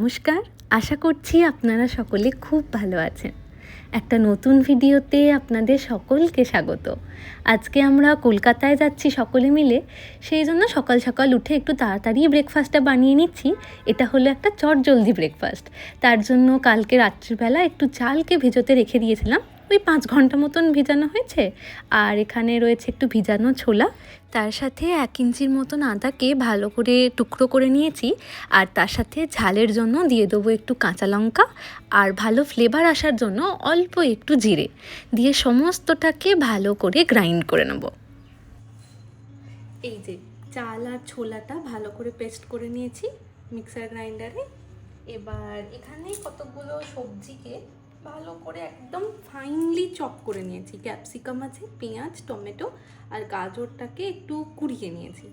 নমস্কার, আশা করছি আপনারা সকলে খুব ভালো আছেন। একটা নতুন ভিডিওতে আপনাদের সকলকে স্বাগত। আজকে আমরা কলকাতায় যাচ্ছি সকলে মিলে, সেই জন্য সকাল সকাল উঠে একটু তাড়াতাড়ি ব্রেকফাস্টটা বানিয়ে নিচ্ছি। এটা হলো একটা চটজলদি ব্রেকফাস্ট তার জন্য কালকে রাত্রিবেলা একটু চালকে ভেজোতে রেখে দিয়েছিলাম। ওই পাঁচ ঘণ্টা মতন ভিজানো হয়েছে। আর এখানে রয়েছে একটু ভিজানো ছোলা। তার সাথে এক ইঞ্চির মতন আদাকে ভালো করে টুকরো করে নিয়েছি। আর তার সাথে ঝালের জন্য দিয়ে দেবো একটু কাঁচা লঙ্কা। আর ভালো ফ্লেভার আসার জন্য অল্প একটু জিরে। দিয়ে সমস্তটাকে ভালো করে গ্রাইন্ড করে নেব। এই যে চাল আর ছোলাটা ভালো করে পেস্ট করে নিয়েছি মিক্সার গ্রাইন্ডারে এবার এখানে কতগুলো সবজিকে ভালো করে একদম ফাইনলি চপ করে নিয়েছি। ক্যাপসিকাম আছে, পেঁয়াজ, টমেটো আর গাজরটাকে একটু কুড়িয়ে নিয়েছি।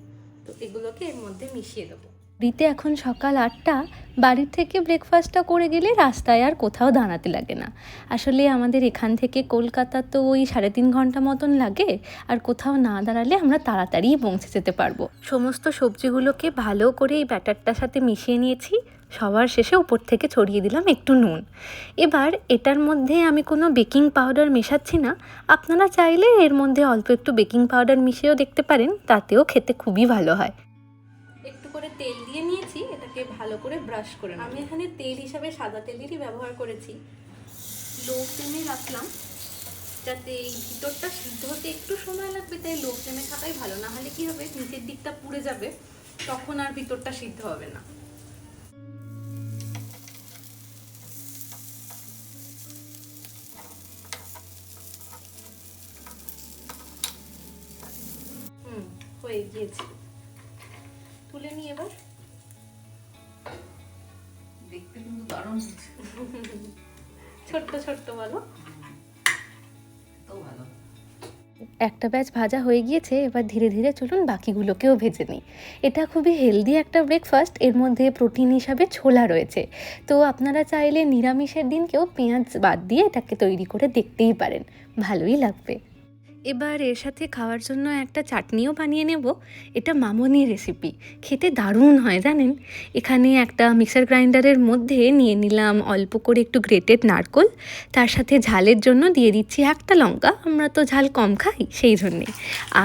তো এগুলোকে এর মধ্যে মিশিয়ে দেবো। দিতে এখন সকাল আটটা, বাড়ির থেকে ব্রেকফাস্টটা করে গেলে রাস্তায় আর কোথাও দাঁড়াতে লাগে না। আসলে আমাদের এখান থেকে কলকাতা তো ওই সাড়ে তিন ঘণ্টা মতন লাগে, আর কোথাও না দাঁড়ালে আমরা তাড়াতাড়ি পৌঁছে যেতে পারব। সমস্ত সবজিগুলোকে ভালো করে এই ব্যাটারটার সাথে মিশিয়ে নিয়েছি। সবার শেষে উপর থেকে ছড়িয়ে দিলাম একটু নুন। এবার এটার মধ্যে আমি কোনো বেকিং পাউডার মেশাচ্ছি না। আপনারা চাইলে এর মধ্যে অল্প একটু বেকিং পাউডার মিশিয়েও দেখতে পারেন তাতেও খেতে খুবই ভালো হয়। একটু করে তেল দিয়ে নিয়েছি এটাকে ভালো করে ব্রাশ করে আমি এখানে তেল হিসাবে সাদা তেলেরই ব্যবহার করেছি। লো ফ্লেমে রাখলাম যাতে এই ভিতরটা সিদ্ধ হতে একটু সময় লাগবে তাই লো ফ্লেমে থাকাই ভালো। না হলে কি হবে নিচের দিকটা পুড়ে যাবে তখন আর ভিতরটা সিদ্ধ হবে না হুম গিয়েছে তুলে নিই এবার। দেখতে কিন্তু দারুণ। হচ্ছে ছোট্ট ছোট্ট বলো। তো ভালো। একটা ব্যাচ ভাজা হয়ে গিয়েছে এবার ধীরে ধীরে চলুন বাকিগুলোকেও ভেজে নিই। এটা খুবই হেলদি একটা ব্রেকফাস্ট এর মধ্যে প্রোটিন হিসাবে ছোলা রয়েছে। তো আপনারা চাইলে নিরামিষের দিনকেও পেঁয়াজ বাদ দিয়ে এটাকে তৈরি করে দেখতেই পারেন। ভালোই লাগবে। এবার এর সাথে খাওয়ার জন্য একটা চাটনিও বানিয়ে নেব। এটা মামনির রেসিপি খেতে দারুণ হয়, জানেন? এখানে একটা মিক্সার গ্রাইন্ডারের মধ্যে নিয়ে নিলাম অল্প করে একটু গ্রেটেড নারকোল। তার সাথে ঝালের জন্য দিয়ে দিচ্ছি একটা লঙ্কা। আমরা তো ঝাল কম খাই সেই জন্যে।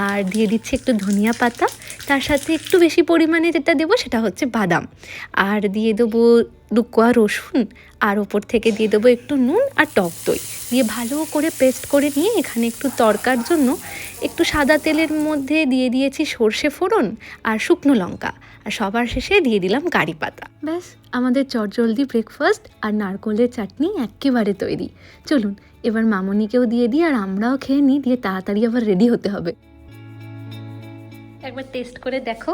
আর দিয়ে দিচ্ছি একটু ধনিয়া পাতা। তার সাথে একটু বেশি পরিমাণে যেটা দেবো সেটা হচ্ছে বাদাম। আর দিয়ে দেবো দুকোয়া রসুন আর ওপর থেকে দিয়ে দেবো একটু নুন আর টক দই। দিয়ে ভালো করে পেস্ট করে নিয়ে এখানে একটু তরকার জন্য একটু সাদা তেলের মধ্যে দিয়ে দিয়েছি সর্ষে ফোড়ন আর শুকনো লঙ্কা। আর সবার শেষে দিয়ে দিলাম কারি পাতা। ব্যাস, আমাদের চটজলদি ব্রেকফাস্ট আর নারকোলের চাটনি একেবারে তৈরি। চলুন, এবার মামনিকেও দিয়ে দিই আর আমরাও খেয়ে নিই, দিয়ে তাড়াতাড়ি আবার রেডি হতে হবে। একবার টেস্ট করে দেখো।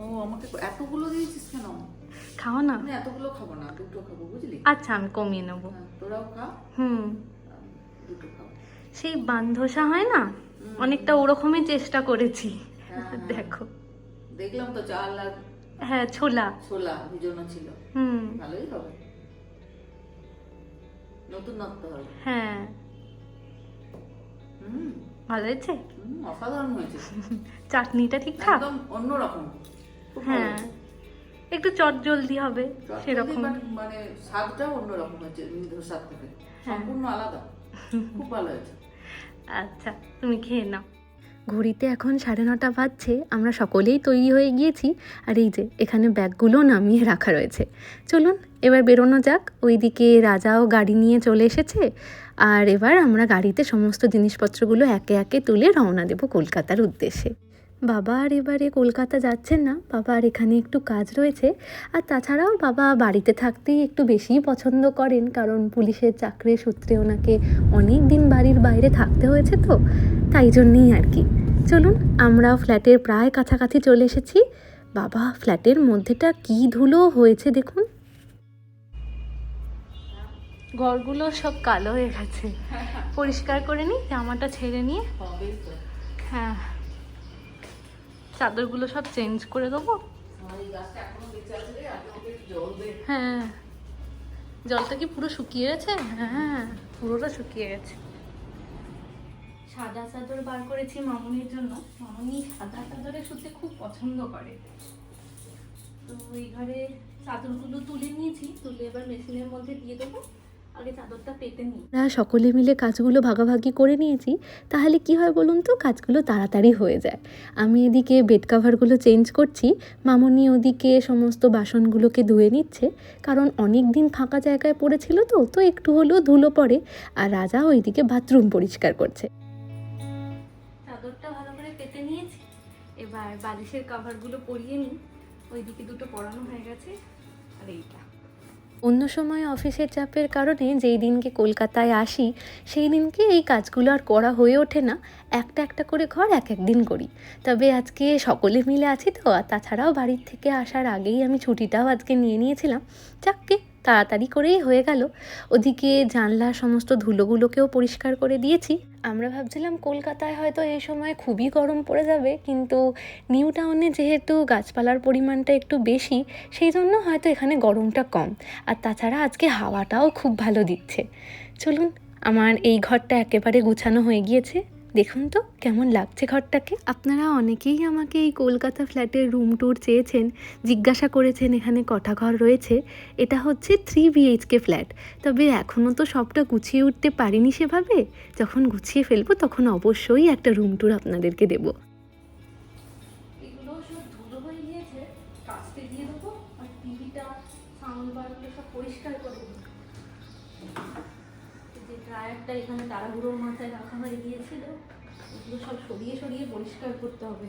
ও, আমাকে এতগুলো দিয়েছিস কেন? খাও না আমি এতগুলো খাব না দুটো খাব বুঝলি? আচ্ছা আমি কমিয়ে নেব। হ্যাঁ, তোরাও খা। হুম। দুটো খাও। সেই বান্ধসা হয় না? অনেকটা ওরকমই চেষ্টা করেছি। হ্যাঁ। দেখো। দেখলাম তো চাল আর হ্যাঁ ছোলা। ছোলা ভিজানো ছিল। হুম। ভালোই হবে। নতুন নত্ব হবে। হ্যাঁ। হুম। ভালো হয়েছে? অসাধারণ হয়েছে। চাটনিটা ঠিকঠাক? একদম অন্যরকম। হ্যাঁ। একটু চট জলদি হবে সেরকম। মানে স্বাদটাও অন্যরকম হয়েছে ধোসার থেকে। হ্যাঁ। সম্পূর্ণ আলাদা। খুব ভালো হয়েছে। আচ্ছা তুমি খেয়ে নাও। ঘড়িতে এখন সাড়ে নটা বাজছে আমরা সকলেই তৈরি হয়ে গিয়েছি আর এই যে এখানে ব্যাগগুলো নামিয়ে রাখা রয়েছে। চলুন এবার বেরোনো যাক। ওইদিকে রাজাও গাড়ি নিয়ে চলে এসেছে আর এবার আমরা গাড়িতে সমস্ত জিনিসপত্রগুলো একে একে তুলে রওনা দেব কলকাতার উদ্দেশ্যে। বাবা আর এবারে কলকাতা যাচ্ছেন না। বাবা আর এখানে একটু কাজ রয়েছে। আর তাছাড়াও বাবা বাড়িতে থাকতেই একটু বেশিই পছন্দ করেন। কারণ পুলিশের চাকরির সূত্রে ওনাকে অনেক দিন বাড়ির বাইরে থাকতে হয়েছে তো তাই জন্যেই আর কি। চলুন আমরাও ফ্ল্যাটের প্রায় কাছাকাছি চলে এসেছি। বাবা ফ্ল্যাটের মধ্যেটা কি ধুলো হয়েছে দেখুন। ঘরগুলো সব কালো হয়ে গেছে। পরিষ্কার করে নিই জামাটা ছেড়ে নিয়ে। হ্যাঁ। চাদরগুলো সব চেঞ্জ করে দেবো? হ্যাঁ। জলটা কি পুরো শুকিয়ে গেছে? হ্যাঁ পুরোটা শুকিয়ে গেছে। সাদা চাদর বার করেছি মামনির জন্য। মামনি সাদা চাদরে শুতে খুব পছন্দ করে। তো এই ঘরে চাদরগুলো তুলে নিয়েছি। তুলে এবার মেশিনের মধ্যে দিয়ে দেবো। আগে চাদরটা পেতে নিই আমরা সকলে মিলে কাজগুলো ভাগাভাগি করে নিয়েছি তাহলে কি হয় বলুন তো? কাজগুলো তাড়াতাড়ি হয়ে যায়। আমি এদিকে বেড কাভারগুলো চেঞ্জ করছি মামনি ওদিকে সমস্ত বাসনগুলোকে ধুয়ে নিচ্ছে কারণ অনেক দিন ফাঁকা জায়গায় পড়েছিল তো তো একটু হলেও ধুলো পড়ে আর রাজা ওইদিকে বাথরুম পরিষ্কার করছে। চাদরটা ভালো করে পেতে নিয়েছি এবার বালিশের কাভারগুলো পরিয়ে নিই। ওইদিকে দুটো পরানো হয়ে গেছে আর এইটা। অন্য সময় অফিসের চাপের কারণে যেই দিনকে কলকাতায় আসি, সেই দিনকে এই কাজগুলো আর করা হয়ে ওঠে না। একটা একটা করে ঘর এক এক দিন করি। তবে আজকে সকলে মিলে আছি তো, আর তাছাড়াও বাড়ির থেকে আসার আগেই আমি ছুটিটাও আজকে নিয়ে নিয়েছিলাম। চাককে তাড়াতাড়ি করেই হয়ে গেল। ওদিকে জানলা সমস্ত ধুলোগুলোকেও পরিষ্কার করে দিয়েছি। আমরা ভাবছিলাম কলকাতায় হয়তো এই সময় খুবই গরম পড়ে যাবে, কিন্তু নিউ টাউনে যেহেতু গাছপালার পরিমাণটা একটু বেশি, সেই জন্য হয়তো এখানে গরমটা কম। আর তাছাড়া আজকে হাওয়াটাও খুব ভালো দিচ্ছে। চলুন, আমার এই ঘরটা একেবারে গুছানো হয়ে গিয়েছে। দেখুন তো কেমন লাগছে ঘরটাকে। আপনারা অনেকেই আমাকে এই কলকাতা ফ্ল্যাটের রুম ট্যুর চেয়েছেন, জিজ্ঞাসা করেছেন এখানে কটা ঘর রয়েছে। এটা হচ্ছে থ্রি বিএইচকে ফ্ল্যাট তবে এখনও তো সবটা গুছিয়ে উঠতে পারিনি সেভাবে। যখন গুছিয়ে ফেলব তখন অবশ্যই একটা রুম ট্যুর আপনাদেরকে দেবো। ড্রায়ারটা এখানে তাড়াহুড়োর মাথায় রাখা হয়ে গিয়েছিল। এগুলো সব সরিয়ে সরিয়ে পরিষ্কার করতে হবে।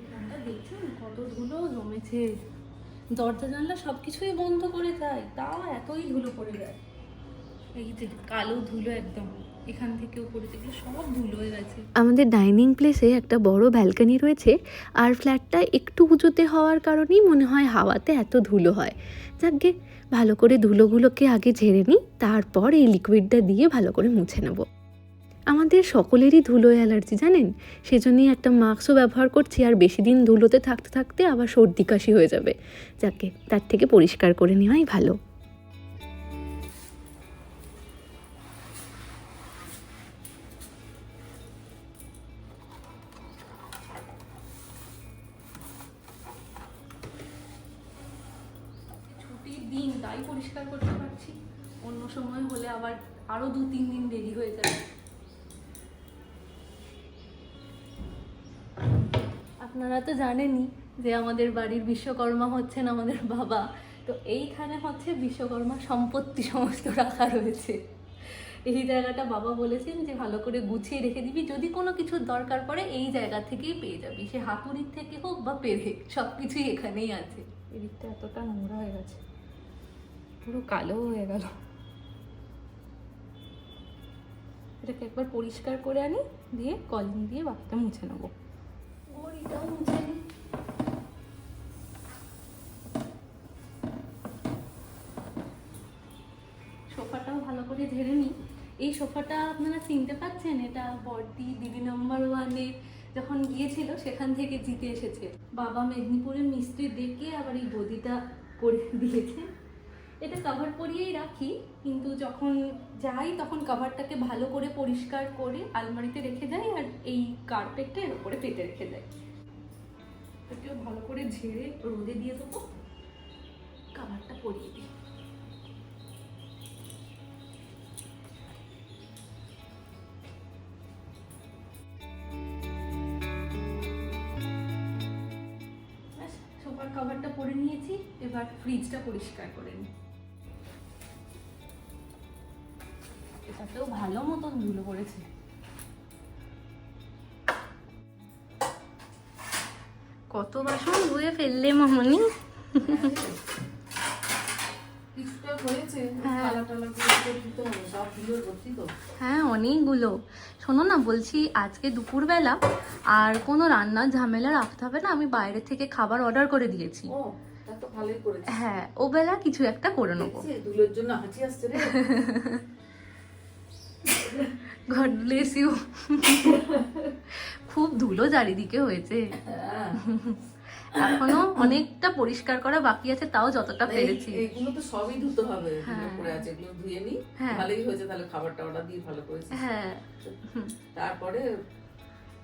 এখানটা দেখছেন কত ধুলো জমেছে। দরজা জানলা সব কিছুই বন্ধ করে যায় তাও এতই ধুলো পড়ে যায়। এই যে কালো ধুলো একদম, এখান সব ধুলো হয়ে গেছে। আমাদের ডাইনিং প্লেসে একটা বড় ব্যালকনি রয়েছে, আর ফ্ল্যাটটা একটু উঁচুতে হওয়ার কারণেই মনে হয় হাওয়াতে এত ধুলো হয়। যাকগে ভালো করে ধুলোগুলোকে আগে ঝেড়ে নিই, তারপর এই লিকুইডটা দিয়ে ভালো করে মুছে নেব। আমাদের সকলেরই ধুলো অ্যালার্জি, জানেন? সেজন্যই একটা মাস্কও ব্যবহার করছি, আর বেশি দিন ধুলোতে থাকতে থাকতে আবার সর্দি কাশি হয়ে যাবে। যাকে, তার থেকে পরিষ্কার করে নেওয়াই ভালো। আপনারা তো জানেনই যে আমাদের বাড়ির বিশ্বকর্মা হচ্ছেন আমাদের বাবা। তো এইখানে হচ্ছে বিশ্বকর্মা সম্পত্তি সমস্ত রাখা রয়েছে। এই জায়গাটা বাবা বলেছেন যে ভালো করে গুছিয়ে রেখে দিবি। যদি কোনো কিছুর দরকার পড়ে এই জায়গা থেকেই পেয়ে যাবি। সে হাতুড়ির থেকে হোক বা পেরে সব কিছুই এখানেই আছে। এদিকটা এতটা নোংরা হয়ে গেছে। পুরো কালো হয়ে গেল। এটাকে একবার পরিষ্কার করে আনি, দিয়ে কলিং দিয়ে বাকিটা মুছে নেব। সোফাটাও ভালো করে ঝেড়ে নিই। এই সোফাটা আপনারা চিনতে পাচ্ছেন? এটা বর্দি দিদি নম্বর ওয়ানে যখন গিয়েছিল, সেখান থেকে জিতে এসেছে। বাবা মেদিনীপুরের মিস্ত্রি দেখে আবার এই গদিটা করে দিয়েছে। এটা কভার পরিয়েই রাখি, কিন্তু যখন যাই তখন কভারটাকে ভালো করে পরিষ্কার করে আলমারিতে রেখে যাই আর এই কার্পেটটা এর উপরে পেতে রেখে যাই এটাকেও ভালো করে ঝেড়ে রোদে দিয়ে দেবো। কভারটা পরিয়ে দিই। কভারটা পরে নিয়েছি, এবার ফ্রিজটা পরিষ্কার করে নিই। এটাতেও ভালো মতন ধুলো পড়েছে। কত বাসন ধুয়ে ফেললে মামনি? হ্যাঁ। হ্যাঁ অনেকগুলো। শোনো না বলছি আজকে দুপুরবেলা আর কোনো রান্নার ঝামেলা রাখতে হবে না আমি বাইরে থেকে খাবার অর্ডার করে দিয়েছি। হ্যাঁ ও বেলা কিছু একটা করে নেব। জন্য হাঁচি আসছে গড ব্লেস ইউ খুব ধুলো চারিদিকে হয়েছে। হ্যাঁ। এখনও অনেকটা পরিষ্কার করা বাকি আছে তাও যতটা পেরেছি। এইগুলো তো সবই ধুতে হবে হ্যাঁ। পড়ে আছে এগুলো ধুয়ে নি। হ্যাঁ। ভালোই হয়েছে তাহলে খাবারটা অর্ডার দিয়ে ভালো করেছে হ্যাঁ। তারপরে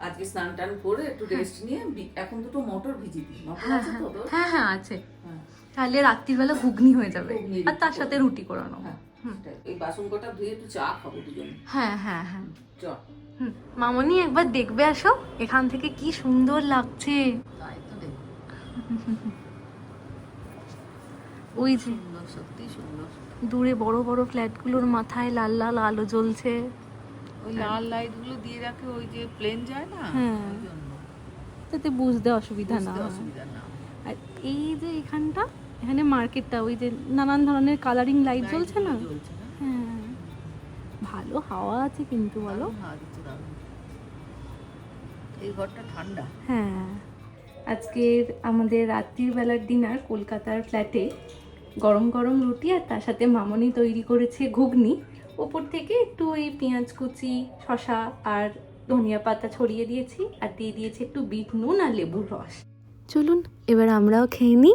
আজকে স্নান টান করে একটু রেস্ট নিয়ে বি- এখন দুটো মটর ভিজি দিই। মটর হ্যাঁ আছে হ্যাঁ। তো হ্যাঁ হ্যাঁ আছে। হ্যাঁ, তাহলে রাত্রিবেলা ঘুগনি হয়ে যাবে। আর তার সাথে রুটি করানো হ্যাঁ। এই বাসন কটা ধুয়ে একটু চা খাব দুজনে। হ্যাঁ হ্যাঁ হ্যাঁ। চ। হুম, মামনি একবার দেখবে আসো এখান থেকে কি সুন্দর লাগছে। ওই যে সত্যি সুন্দর। দূরে বড় বড় ফ্ল্যাটগুলোর মাথায় লাল লাল আলো জ্বলছে। ওই লাল লাইটগুলো দিয়ে রাখে ওই যে প্লেন যায় না? হ্যাঁ। তাতে বুঝতে অসুবিধা না। অসুবিধা না। আর এই যে এখানটা এখানে মার্কেটটা ওই যে নানান ধরনের কালারিং লাইট জ্বলছে না? হ্যাঁ। ভালো হাওয়া আছে কিন্তু বলো। এই ঘরটা ঠান্ডা। হ্যাঁ। আজকের আমাদের রাত্রির বেলার ডিনার কলকাতার ফ্ল্যাটে গরম গরম রুটি আর তার সাথে মামনি তৈরি করেছে ঘুগনি। ওপর থেকে একটু ওই পেঁয়াজ কুচি শশা আর ধনিয়া পাতা ছড়িয়ে দিয়েছি। আর দিয়ে দিয়েছি একটু বিট নুন আর লেবুর রস। চলুন এবার আমরাও খেয়ে নিই।